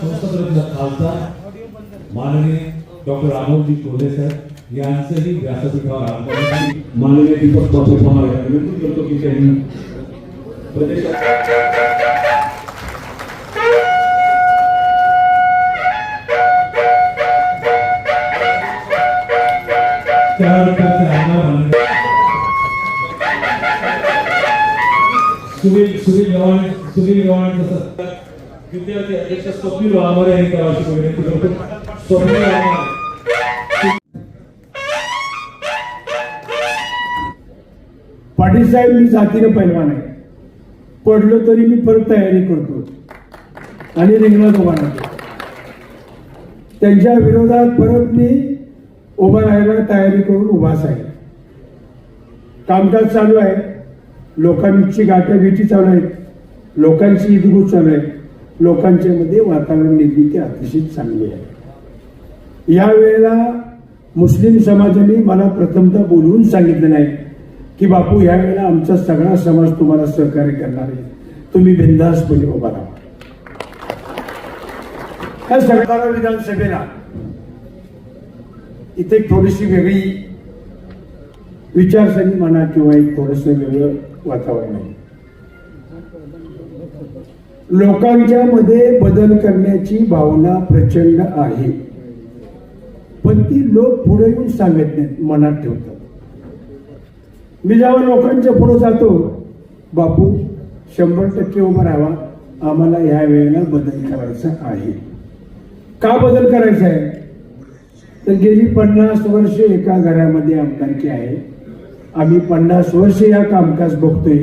संस्थापनेचा खासदार माननीय doctor Ramoji Kolhe sir यांचंही व्यासपीठावर माननीय दीपक बापू पवार यांना विनंती करतो की त्यांनी प्रदेशात सुनील सुनील गव्हाणे सुनील गव्हाणे तसंच विद्यार्थी अध्यक्ष स्वप्नील वाघमारे यांनी करावयाची विनंती करतो. स्वप्नील वाघमारे. पाटील साहेब मी जातीनं पैलवान आहे. पडलो तरी मी परत तयारी करतो. आणि रिंगणात उभा राहतो. त्यांच्या विरोधात परत मी उभा राहायला तयारी करून उभाच आहे. कामकाज चालू आहे. लोकांची गाठ्या भेटी चालू आहेत. लोकांची ईदगुज चालू आहे लोकांच्या मध्ये वातावरण निर्मिती अतिशय चांगली आहे. या वेळेला मुस्लिम समाजाने मला प्रथमतः बोलवून सांगितलेलं आहे की बापू या वेळेला आमचा सगळा समाज तुम्हाला सहकार्य करणार आहे. तुम्ही बिंदासपणे उभा राहा. त्या सरकार विधानसभेला इथे एक थोडीशी वेगळी विचारसरणी म्हणा किंवा एक थोडस वेगळं वातावरण आहे. लोकांच्या मध्ये बदल करण्याची भावना प्रचंड आहे. पण ती लोक पुढे येऊन सांगत नाहीत मनात ठेवतात. मी जेव्हा लोकांच्या पुढे जातो बापू शंभर टक्के उभा राहावा. आम्हाला ह्या वेळेला बदल करायचा आहे. का बदल करायचा आहे? तर गेली पन्नास वर्ष एका घरामध्ये आमदारकी आहे. आम्ही पन्नास वर्ष या कामकाज बघतोय.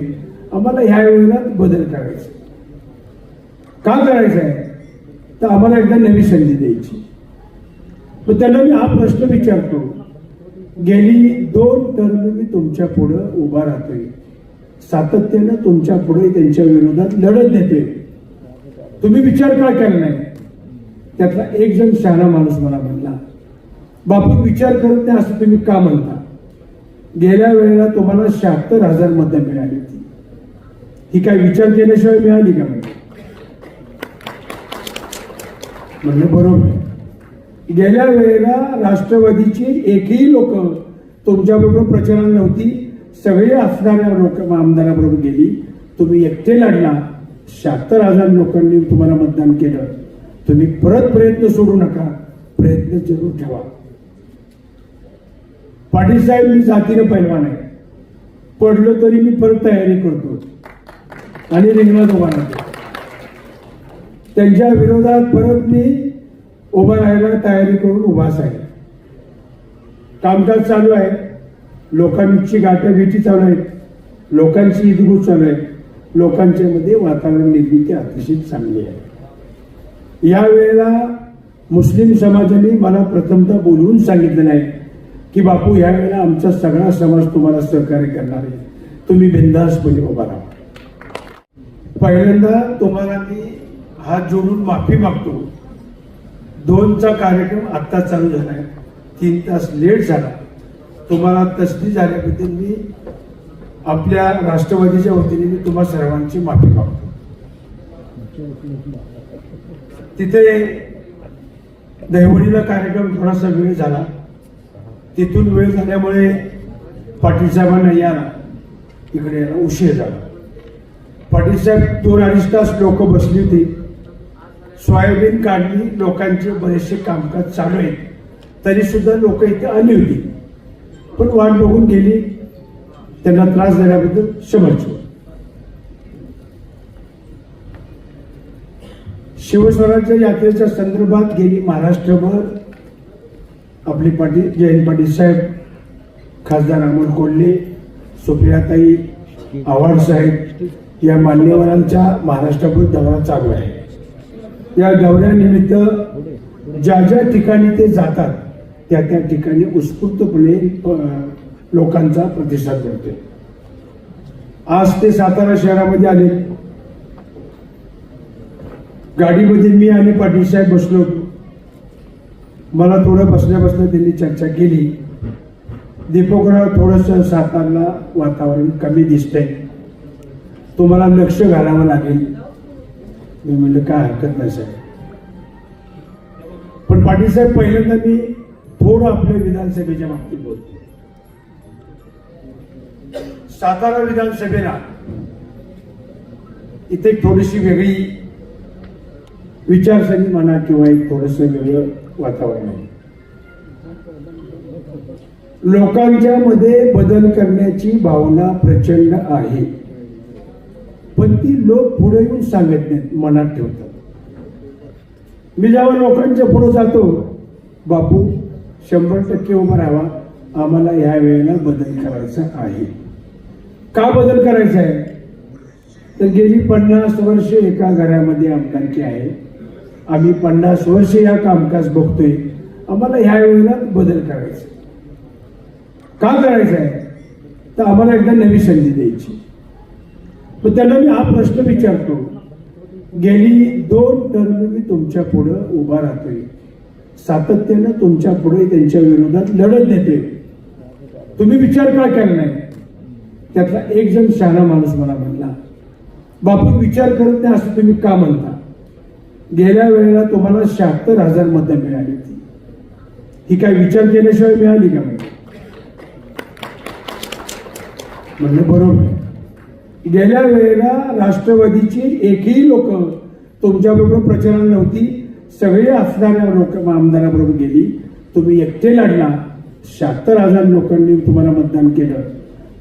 आम्हाला ह्या वेळेला बदल करायचा का करायचं आहे? तर आम्हाला एकदा नवी संधी द्यायची. मग त्यांना मी हा प्रश्न विचारतो. गेली दोन टर्म मी तुमच्या पुढं उभा राहतोय. सातत्यानं तुमच्यापुढे त्यांच्या विरोधात लढत देते तुम्ही विचार का केला नाही? त्यातला एक जण शहाणा माणूस मला म्हणला बापू विचार करत नाही असं तुम्ही का म्हणता? गेल्या वेळेला तुम्हाला शहात्तर हजार मतं मिळाली होती. ही काय विचार केल्याशिवाय मिळाली का? म्हणजे म्हणलं बरोबर. गेल्या वेळेला राष्ट्रवादीची एकही लोक तुमच्याबरोबर प्रचाराला नव्हती. सगळे असणाऱ्या लोक आमदाराबरोबर गेली. तुम्ही एकटे लढला. शहात्तर हजार लोकांनी तुम्हाला मतदान केलं. तुम्ही परत प्रयत्न सोडू नका. प्रयत्न जरूर ठेवा. पाटील साहेब मी जातीने पैलवान आहे. पडलो तरी मी परत तयारी करतो. आणि रिंगणात उभा राहतो. त्यांच्या विरोधात परत मी उभा राहायला तयारी करून उभाच आहे कामकाज चालू आहे. लोकांची गाठ्याभेटी चालू आहेत. लोकांची ईदगुज चालू आहे लोकांच्या मध्ये वातावरण निर्मिती अतिशय चांगली आहे. या वेळेला मुस्लिम समाजाने मला प्रथमतः बोलवून सांगितलेलं आहे की बापू यावेळेला आमचा सगळा समाज तुम्हाला सहकार्य करणार आहे. तुम्ही बिंदासपणे उभा राहा. पहिल्यांदा तुम्हाला मी हात जोडून माफी मागतो. दोनचा कार्यक्रम आत्ता चालू झाला आहे. तीन तास लेट झाला. तुम्हाला तसदी झाल्याबद्दल मी आपल्या राष्ट्रवादीच्या वतीने मी तुम्हा सर्वांची माफी मागतो. तिथे दहिवडीला कार्यक्रम थोडासा वेळ झाला. तिथून वेळ झाल्यामुळे पाटील साहेबांना यायला इकडे यायला उशीर झाला. पाटील साहेब दोन अडीच तास लोक बसली होती. सोयाबीन काढणी लोकांचे बरेचसे कामकाज चालू आहेत. तरी सुद्धा लोक इथे आली होती. पण वाट बघून गेली त्यांना त्रास देण्याबद्दल शुभेच्छा शिवस्वराज्य यात्रेच्या संदर्भात गेली महाराष्ट्रभर. आपले पाटील जयंत पाटील साहेब खासदार अमोल कोल्हे सुप्रियाताई आव्हाड साहेब या मान्यवरांचा महाराष्ट्रभर दौरा चालू आहे. या दौऱ्यानिमित्त ज्या ज्या ठिकाणी ते जातात त्या त्या ठिकाणी उत्स्फूर्तपणे लोकांचा प्रतिसाद मिळतोय. आज ते सातारा शहरामध्ये आले. गाडीमध्ये मी आणि पाटील साहेब बसलो मला थोडं बसल्या बसल्या त्यांनी चर्चा केली. दीपकराव थोडस सातारला वातावरण कमी दिसतंय. तुम्हाला लक्ष घालावं लागेल. मी म्हणलं काय हरकत नाही साहेब. पण पाटील साहेब पहिल्यांदा मी थोडं आपल्या विधानसभेच्या बाबतीत बोलतो. सातारा विधानसभेला इथे एक थोडीशी वेगळी विचारसरणी म्हणा किंवा एक थोडस वेगळं वातावरण आहे. लोकांच्या मध्ये बदल करण्याची भावना प्रचंड आहे. पण ती लोक पुढे येऊन सांगत नाहीत मनात ठेवतात. मी जेव्हा लोकांच्या पुढे जातो बापू शंभर टक्के उभं राहावा. आम्हाला ह्या वेळेला बदल करायचा आहे. का बदल करायचा आहे? तर गेली पन्नास वर्ष एका घरामध्ये आमदारकी आहे. आम्ही पन्नास वर्ष या कामकाज बघतोय. आम्हाला ह्या वेळेला बदल करायचा आहे. का करायचं आहे? तर आम्हाला एकदा नवी संधी द्यायची. मग त्यांना मी हा प्रश्न विचारतो. गेली दोन टर्म मी तुमच्या पुढं उभा राहतोय. सातत्यानं तुमच्यापुढे त्यांच्या विरोधात लढत देते. तुम्ही विचार का केला नाही? त्यातला एक जण शहाणा माणूस मला म्हणला बापू विचार करत नाही असं तुम्ही का म्हणता? गेल्या वेळेला तुम्हाला शहात्तर हजार मतं मिळाली होती. ही काय विचार केल्याशिवाय मिळाली का म्हणजे म्हणलं बरोबर गेल्या वेळेला राष्ट्रवादीची एकही लोक तुमच्याबरोबर प्रचाराला नव्हती. सगळे असणाऱ्या लोक आमदाराबरोबर गेली. तुम्ही एकटे लढला. शहात्तर हजार लोकांनी तुम्हाला मतदान केलं.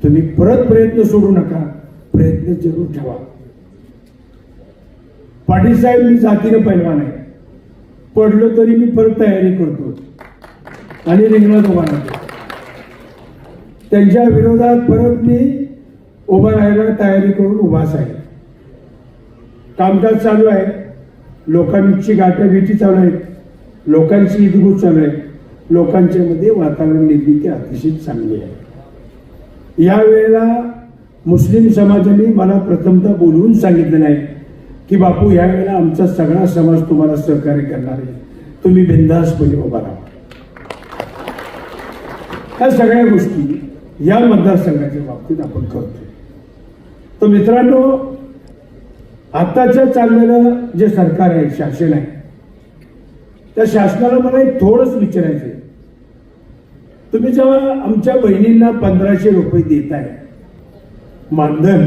तुम्ही परत प्रयत्न सोडू नका. प्रयत्न जरूर ठेवा. पाटील साहेब मी जातीनं पैलवान आहे. पडलो तरी मी परत तयारी करतो. आणि रिंगणात उभा राहतो. त्यांच्या विरोधात परत मी उभं राहायला तयारी करून उभाच आहे कामकाज चालू आहे. लोकांची गाठाभेटी चालू आहेत. लोकांची ईदगुज चालू आहे लोकांच्या मध्ये वातावरण निर्मिती अतिशय चांगली आहे. या वेळेला मुस्लिम समाजाने मला प्रथमतः बोलवून सांगितलं नाही की बापू यावेळेला आमचा सगळा समाज तुम्हाला सहकार्य करणार आहे. तुम्ही बिंदासपणे उभा राहा. ह्या सगळ्या गोष्टी या मतदारसंघाच्या बाबतीत आपण करतोय. तर मित्रांनो आताच्या चाललेलं जे सरकार आहे शासन आहे त्या शासनाला मला एक थोडंच विचारायचं आहे तुम्ही जेव्हा आमच्या बहिणींना पंधराशे रुपये देताय मानधन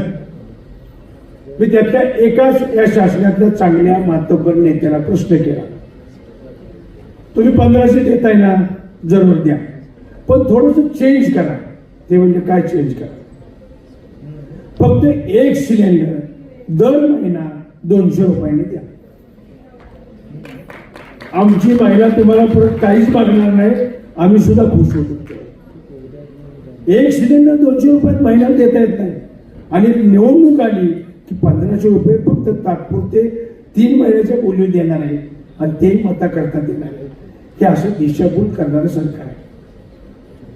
मी त्यातल्या एकाच या शासनातल्या चांगल्या मातब्बर नेत्याला प्रश्न केला. तुम्ही पंधराशे देताय ना जरूर द्या. पण थोडस चेंज करा. ते म्हणजे काय चेंज करा? फक्त एक सिलेंडर दर महिना दोनशे रुपयाने द्या. आमची महिला तुम्हाला परत काहीच मागणार नाही आम्ही सुद्धा खुश होतो. एक सिलेंडर दोनशे रुपयात महिला देता येत नाही. आणि निवडणूक आली की पंधराशे रुपये फक्त तात्पुरते तीन महिन्याच्या बोली देणार आहे आणि ते मता करता देणार आहे. हे असं दिशाभूल करणारं सरकार आहे.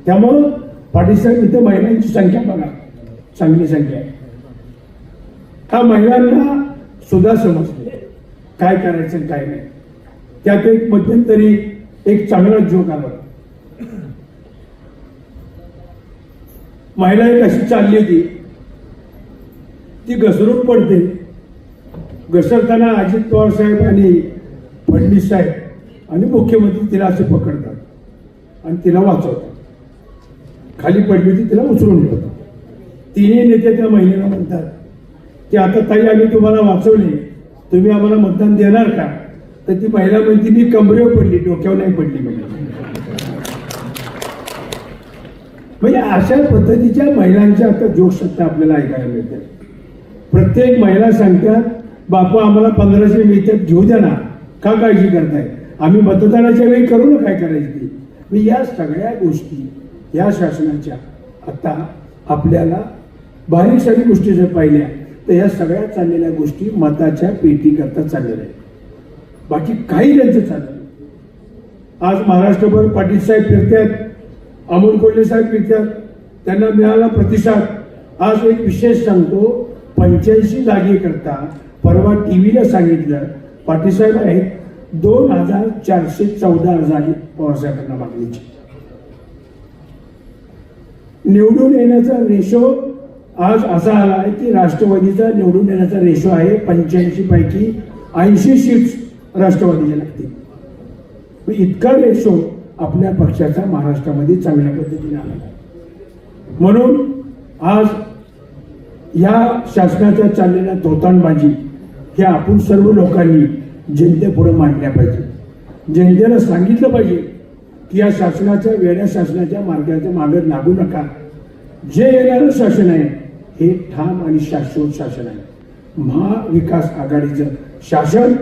त्यामुळं पाटील साहेब इथं महिलांची संख्या बघा. चांगली संख्या आहे. हा महिलांना सुद्धा समजतो. काय करायचं काय नाही. त्यात एक मध्यंतरी एक चांगला जोक आला. महिला एक अशी चालली होती. ती घसरून पडते. घसरताना अजित पवार साहेब आणि फडणवीस साहेब आणि मुख्यमंत्री तिला असे पकडतात आणि तिला वाचवतात. खाली पडली होती तिला उचलून ठेवतात तिन्ही नेते त्या महिलेला म्हणतात की आता ताई आम्ही तुम्हाला वाचवले. तुम्ही आम्हाला मतदान देणार का? तर ती महिला म्हणते मी कमरेवर पडली डोक्यावर नाही पडली म्हणजे म्हणजे अशा पद्धतीच्या महिलांच्या आता जोकसत्ता आपल्याला ऐकायला मिळते प्रत्येक महिला सांगतात बापू आम्हाला पंधराशे मिळतात घेऊ द्या ना. का काळजी करताय? आम्ही मतदानाच्या वेळी करू ना काय करायची ती? मी म्हणजे या सगळ्या गोष्टी या शासनाच्या आता आपल्याला बारीक सारी गोष्टी जर पाहिल्या तर या सगळ्या चाललेल्या गोष्टी मताच्या पेटीकरता चाललेल्या आहेत. बाकी काही त्यांचं चाललं नाही. आज महाराष्ट्रभर पाटील साहेब फिरतात अमोल कोल्हे साहेब फिरतात त्यांना मिळाला प्रतिसाद. आज एक विशेष सांगतो पंच्याऐंशी जागेकरता परवा टी व्हीला सांगितलं पाटील साहेब आहेत दोन हजार चारशे चौदा जागे पवारसाहेबांना मागणीची. निवडून येण्याचा रेशो आज असा आला आहे की राष्ट्रवादीचा निवडून येण्याचा रेशो आहे पंच्याऐंशी पैकी ऐंशी सीट्स राष्ट्रवादीच्या लागतील. मग इतका रेशो आपल्या पक्षाचा महाराष्ट्रामध्ये चांगल्या पद्धतीने आला. म्हणून आज या शासनाच्या चाललेल्या धोताणबाजी हे आपण सर्व लोकांनी जनतेपुढे मांडल्या पाहिजे. जनतेला सांगितलं पाहिजे की या शासनाच्या वेड्या शासनाच्या मार्गाच्या मागे लागू नका. जे येणारं शासन आहे हे ठाम आणि शाश्वत शासन आहे. महाविकास आघाडीचं शासन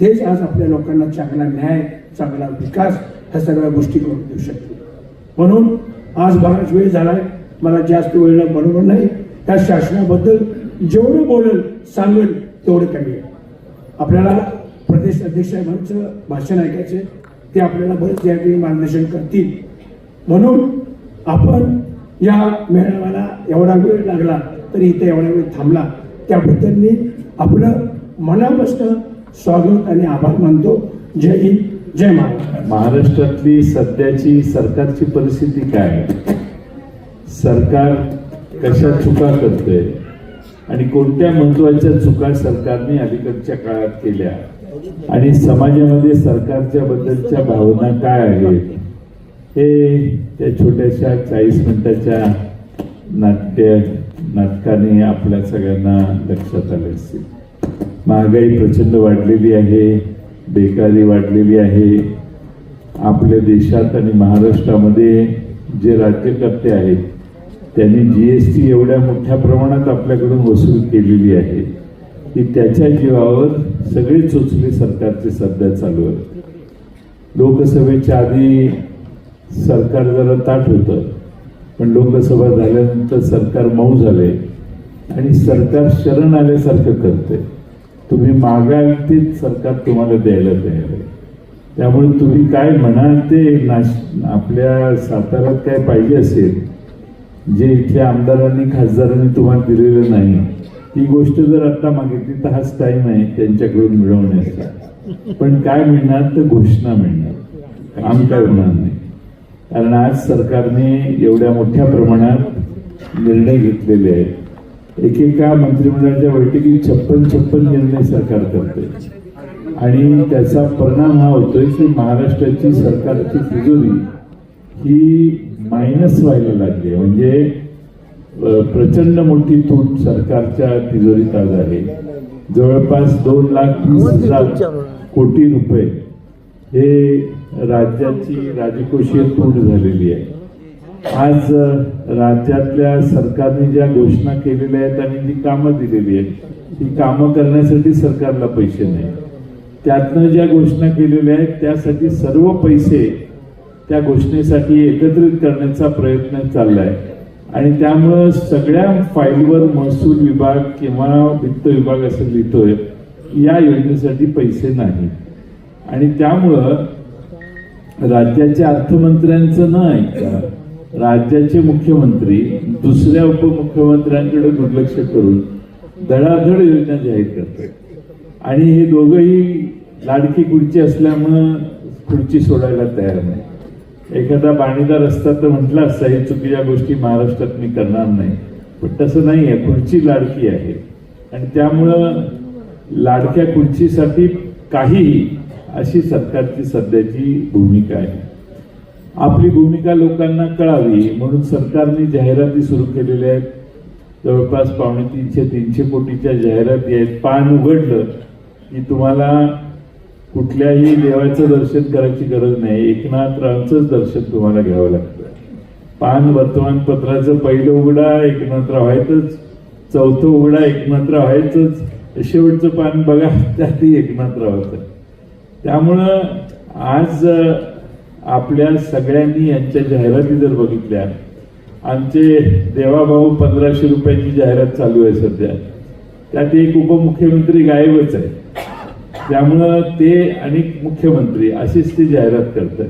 तेच आज आपल्या लोकांना चांगला न्याय चांगला विकास ह्या सगळ्या गोष्टी करून देऊ शकतो म्हणून आज बराच वेळ झालाय. मला जास्त वेळ बरोबर नाही. त्या शासनाबद्दल जेवढं बोलेल सांगेल तेवढं कमी आहे. आपल्याला प्रदेश अध्यक्षांचं भाषण ऐकायचे ते आपल्याला बरेच यावेळी मार्गदर्शन करतील. म्हणून आपण या मेळाव्याला एवढा वेळ लागला. तरी इथे एवढा वेळ थांबला. त्याबद्दल मी आपलं मनापासून स्वागत आणि आभार मानतो. जय हिंद जय महाराष्ट्र. महाराष्ट्रातली सध्याची सरकारची परिस्थिती काय? आहे? सरकार कशा चुका करते? आणि कोणत्या महत्त्वाच्या चुका सरकारने अलीकडच्या काळात केल्या? आणि समाजामध्ये सरकारच्या बद्दलच्या भावना काय आहेत? हे त्या छोट्याशा चाळीस मिनिटाच्या नाट्य नाटकाने आपल्या सगळ्यांना लक्षात आले असतील महागाई प्रचंड वाढलेली आहे बेकारी वाढलेली आहे. आपल्या देशात आणि महाराष्ट्रामध्ये जे राज्यकर्ते आहेत त्यांनी जी एस टी एवढ्या मोठ्या प्रमाणात आपल्याकडून वसूल केलेली आहे की त्याच्या जीवावर सगळे चोचले सरकारचे सध्या चालू आहेत. लोकसभेच्या आधी सरकार जरा ताट होतं. पण लोकसभा झाल्यानंतर सरकार मऊ झाले आणि सरकार शरण आल्यासारखं करते तुम्ही मागाल तेच सरकार तुम्हाला द्यायला तयार आहे. त्यामुळे तुम्ही काय म्हणाल ते नाश आपल्या साताऱ्यात काय पाहिजे असेल जे इथल्या आमदारांनी खासदारांनी तुम्हाला दिलेलं नाही ती गोष्ट जर आता मागितली तर हाच टाईम आहे त्यांच्याकडून मिळवण्याचा. पण काय मिळणार? तर घोषणा मिळणार. काम काय होणार नाही कारण आज सरकारने एवढ्या मोठ्या प्रमाणात निर्णय घेतलेले आहेत. एकेका मंत्रिमंडळाच्या बैठकीत छप्पन छप्पन निर्णय सरकार करते. आणि त्याचा परिणाम हा होतोय की महाराष्ट्राची सरकारची तिजोरी ही मायनस व्हायला लागली. म्हणजे प्रचंड मोठी तूट सरकारच्या तिजोरीत आज आहे. जवळपास दोन लाख तीस हजार कोटी रुपये हे राज्याची राजकोषीय तूट झालेली आहे. आज राज्यातल्या सरकारने ज्या घोषणा केलेल्या आहेत आणि जी कामं दिलेली आहेत ती कामं करण्यासाठी सरकारला पैसे नाही. त्यातनं ज्या घोषणा केलेल्या आहेत त्यासाठी सर्व पैसे त्या घोषणेसाठी एकत्रित करण्याचा प्रयत्न चाललाय. आणि त्यामुळं सगळ्या फाईलवर महसूल विभाग किंवा वित्त विभाग असं लिहितोय या योजनेसाठी पैसे नाही आणि त्यामुळं राज्याच्या अर्थमंत्र्यांचं न ऐकता राज्याचे मुख्यमंत्री दुसऱ्या उपमुख्यमंत्र्यांकडे दुर्लक्ष करून धडाधड योजना जाहीर करतात आणि हे दोघंही लाडकी खुर्ची असल्यामुळं खुर्ची सोडायला तयार नाही. एखादा बाणीदार असता तर म्हटलं असता हे चुकीच्या गोष्टी महाराष्ट्रात मी करणार नाही. पण तसं नाही आहे खुर्ची लाडकी आहे. आणि त्यामुळं लाडक्या खुर्चीसाठी काहीही अशी सरकारची सध्याची भूमिका आहे. आपली भूमिका लोकांना कळावी म्हणून सरकारने जाहिराती सुरू केलेल्या आहेत. जवळपास पावणे तीनशे तीनशे कोटीच्या जाहिराती आहेत. पान उघडलं की तुम्हाला कुठल्याही देवाचं दर्शन करायची गरज नाही. एकनाथरावांचंच दर्शन तुम्हाला घ्यावं लागतं. पान वर्तमानपत्राचं पहिलं उघडा एकनाथराव व्हायचंच चौथं उघडा एकनाथराव व्हायचंच शेवटचं पान बघा त्यातही एकनाथरावाचं. त्यामुळं आज आपल्या सगळ्यांनी यांच्या जाहिराती जर बघितल्या आमचे देवाभाऊ पंधराशे रुपयाची जाहिरात चालू आहे सध्या. त्यात एक उपमुख्यमंत्री गायबच आहे. त्यामुळं ते अनेक मुख्यमंत्री अशीच ती जाहिरात करतात.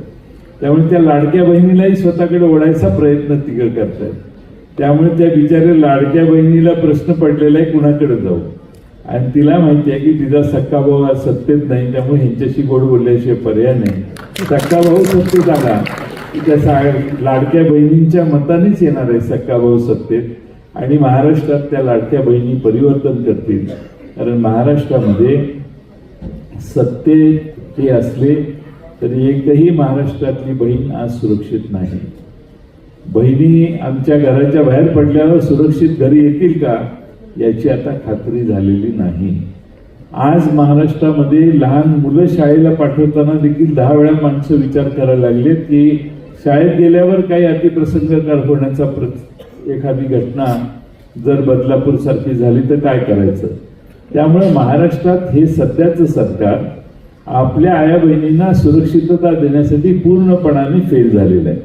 त्यामुळे त्या लाडक्या बहिणीलाही स्वतःकडे ओढायचा प्रयत्न तिकडे करतात. त्यामुळे त्या बिचाऱ्या लाडक्या बहिणीला प्रश्न पडलेला आहे कुणाकडे जाऊ? आणि तिला माहिती आहे की तिचा सक्का भाऊ आज सत्तेत नाही त्यामुळे ह्यांच्याशी गोड बोलल्याशिवाय पर्याय नाही. सक्का भाऊ सत्तेत आला. की त्या लाडक्या बहिणींच्या मतानेच येणार आहे सक्का भाऊ सत्तेत. आणि महाराष्ट्रात त्या लाडक्या बहिणी परिवर्तन करतील. कारण महाराष्ट्रामध्ये सत्ते हे असले तरी एकही महाराष्ट्रातली बहीण आज सुरक्षित नाही. बहिणी आमच्या घराच्या बाहेर पडल्यावर सुरक्षित घरी येतील का? याची आता खात्री झालेली नाही. आज महाराष्ट्रामध्ये लहान मुलं शाळेला पाठवताना देखील दहा वेळा माणसं विचार करायला लागलेत की शाळेत गेल्यावर काही अतिप्रसंग होण्याचा प्र- एखादी घटना जर बदलापूर सारखी झाली तर काय करायचं? त्यामुळे महाराष्ट्रात हे सध्याचं सरकार आपल्या आया बहिणींना सुरक्षितता देण्यासाठी पूर्णपणाने फेल झालेलं आहे.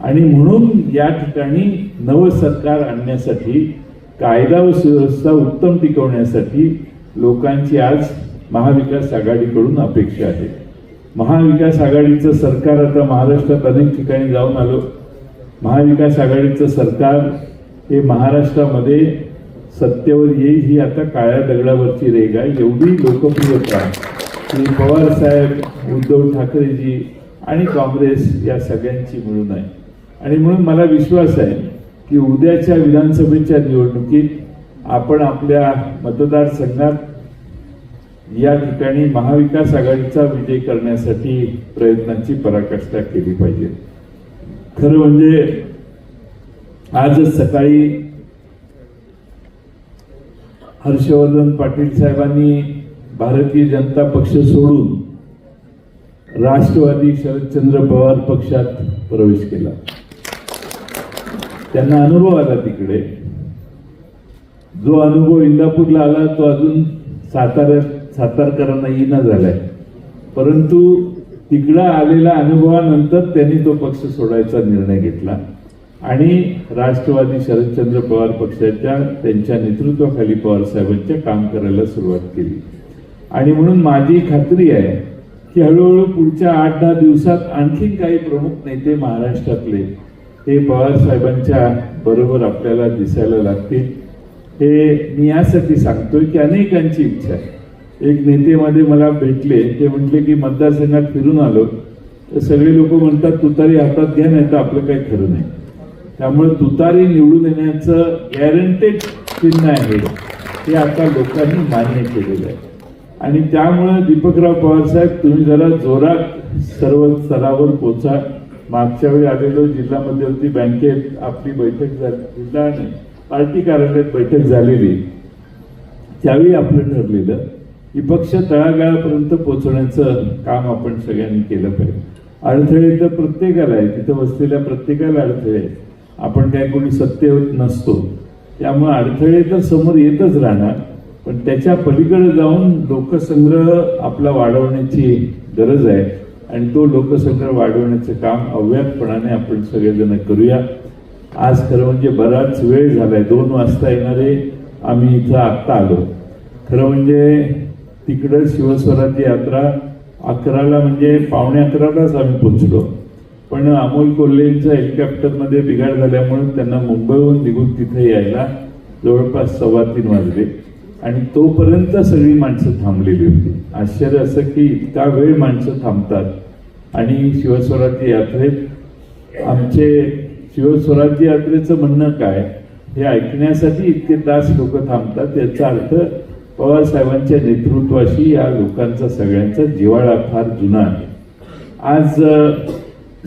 आणि म्हणून या ठिकाणी नवं सरकार आणण्यासाठी कायदा व सुव्यवस्था उत्तम टिकवण्यासाठी लोकांची आज महाविकास आघाडीकडून अपेक्षा आहे. महाविकास आघाडीचं सरकार आता महाराष्ट्रात अनेक ठिकाणी जाऊन आलो. महाविकास आघाडीचं सरकार हे महाराष्ट्रामध्ये सत्तेवर येईल ही आता काळ्या दगडावरची रेग आहे. एवढी लोकप्रियता की पवार साहेब उद्धव ठाकरेजी आणि काँग्रेस या सगळ्यांची मिळून आहे. आणि म्हणून मला विश्वास आहे की उद्याच्या विधानसभेच्या निवडणुकीत आपण आपल्या मतदारसंघात या ठिकाणी महाविकास आघाडीचा विजय करण्यासाठी प्रयत्नांची पराकाष्ठा केली पाहिजे. खरं म्हणजे आजच सकाळी हर्षवर्धन पाटील साहेबांनी भारतीय जनता पक्ष सोडून राष्ट्रवादी शरदचंद्र पवार पक्षात प्रवेश केला. त्यांना अनुभव आला तिकडे. जो अनुभव इंदापूरला आला तो अजून साताऱ्यात सातारकरांना येईना झालाय. परंतु तिकडं आलेल्या अनुभवानंतर त्यांनी तो पक्ष सोडायचा निर्णय घेतला. आणि राष्ट्रवादी शरदचंद्र पवार पक्षाच्या त्यांच्या नेतृत्वाखाली पवार साहेबांच्या काम करायला सुरुवात केली. आणि म्हणून माझी खात्री आहे की हळूहळू पुढच्या आठ दहा दिवसात आणखी काही प्रमुख नेते महाराष्ट्रातले हे पवार साहेबांच्या बरोबर आपल्याला दिसायला लागतील. हे मी यासाठी सांगतोय की अनेकांची इच्छा आहे. एक नेतेमध्ये मला भेटले ते म्हटले की मतदारसंघात फिरून आलो. तर सगळे लोक म्हणतात तुतारी हातात घ्या नाही तर आपलं काही खरं नाही. त्यामुळे तुतारी निवडून येण्याचं गॅरंटेड चिन्ह आहे. हे आता लोकांनी मान्य केलेलं आहे. आणि त्यामुळं दीपकराव पवारसाहेब तुम्ही जरा जोरात सर्व स्तरावर पोचा. मागच्या वेळी आलेलो जिल्हा मध्यवर्ती बँकेत आपली बैठक झाली. जिल्हा आणि पार्टी कार्यालयात बैठक झालेली. त्यावेळी आपलं ठरलेलं की पक्ष तळागाळापर्यंत पोहोचवण्याचं काम आपण सगळ्यांनी केलं पाहिजे. अडथळे तर प्रत्येकाला आहे तिथं बसलेल्या प्रत्येकाला अडथळे आहेत. आपण काय कोणी सत्तेवर नसतो. त्यामुळे अडथळे तर समोर येतच राहणार पण त्याच्या पलीकडे जाऊन लोकसंग्रह आपला वाढवण्याची गरज आहे. आणि तो लोकसंग्रह वाढवण्याचं काम अव्यातपणाने आपण सगळेजण करूया. आज खरं म्हणजे बराच वेळ झालाय. दोन वाजता येणारे आम्ही इथं आत्ता आलो. खरं म्हणजे तिकडं शिवस्वराज्य यात्रा अकराला म्हणजे पावणे अकरालाच आम्ही पोचलो पण अमोल कोल्हेंच्या हेलिकॉप्टरमध्ये बिघाड झाल्यामुळे त्यांना मुंबईहून निघून तिथे यायला जवळपास सव्वा तीन वाजले. आणि तोपर्यंत सगळी माणसं थांबलेली होती. आश्चर्य असं की इतका वेळ माणसं थांबतात. आणि शिवस्वराज्य यात्रेत आमचे शिवस्वराज्य यात्रेचं म्हणणं काय? हे ऐकण्यासाठी इतके तास लोक थांबतात याचा अर्थ पवारसाहेबांच्या नेतृत्वाशी या लोकांचा सगळ्यांचा जिव्हाळा फार जुना आहे. आज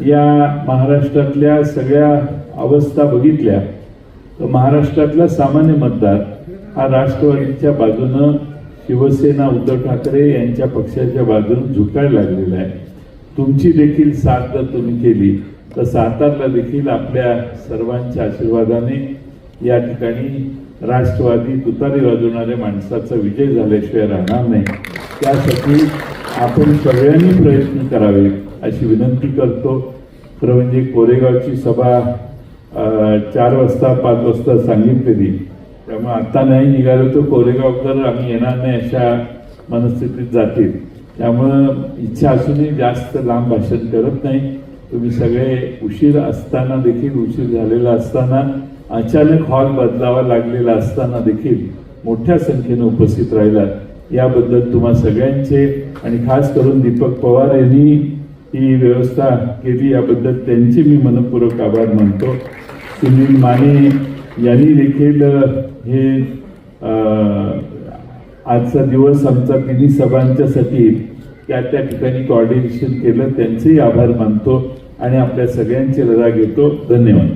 या महाराष्ट्रातल्या सगळ्या अवस्था बघितल्या तर महाराष्ट्रातला सामान्य मतदार हा राष्ट्रवादीच्या बाजूनं शिवसेना उद्धव ठाकरे यांच्या पक्षाच्या बाजूने झुकायला लागलेला आहे. तुमची देखील साथ जर तुम्ही केली तर सातारला देखील आपल्या सर्वांच्या आशीर्वादाने या ठिकाणी राष्ट्रवादी तुतारी वाजवणाऱ्या माणसाचा विजय झाल्याशिवाय राहणार नाही. त्यासाठी आपण सगळ्यांनी प्रयत्न करावे अशी विनंती करतो. खरं म्हणजे कोरेगावची सभा चार वाजता पाच वाजता सांगितलेली. त्यामुळे आता नाही निघालो तर कोरेगाव तर आम्ही येणार नाही अशा मनस्थितीत जातील. त्यामुळं इच्छा असूनही जास्त लांब भाषण करत नाही. तुम्ही सगळे उशीर असताना देखील उशीर झालेला असताना अचानक हॉल बदलावा लागलेला असताना देखील मोठ्या संख्येनं उपस्थित राहिलात. याबद्दल तुम्हा सगळ्यांचे आणि खास करून दीपक पवार यांनी ही व्यवस्था केली. याबद्दल त्यांचे मी मनपूर्वक आभार मानतो. सुनील माने यांनी देखील हे आजचा दिवस आमचा तिन्ही सभांच्यासाठी त्या त्या ठिकाणी कॉर्डिनेशन केलं. त्यांचेही आभार मानतो आणि आपल्या सगळ्यांची रजा घेतो. धन्यवाद.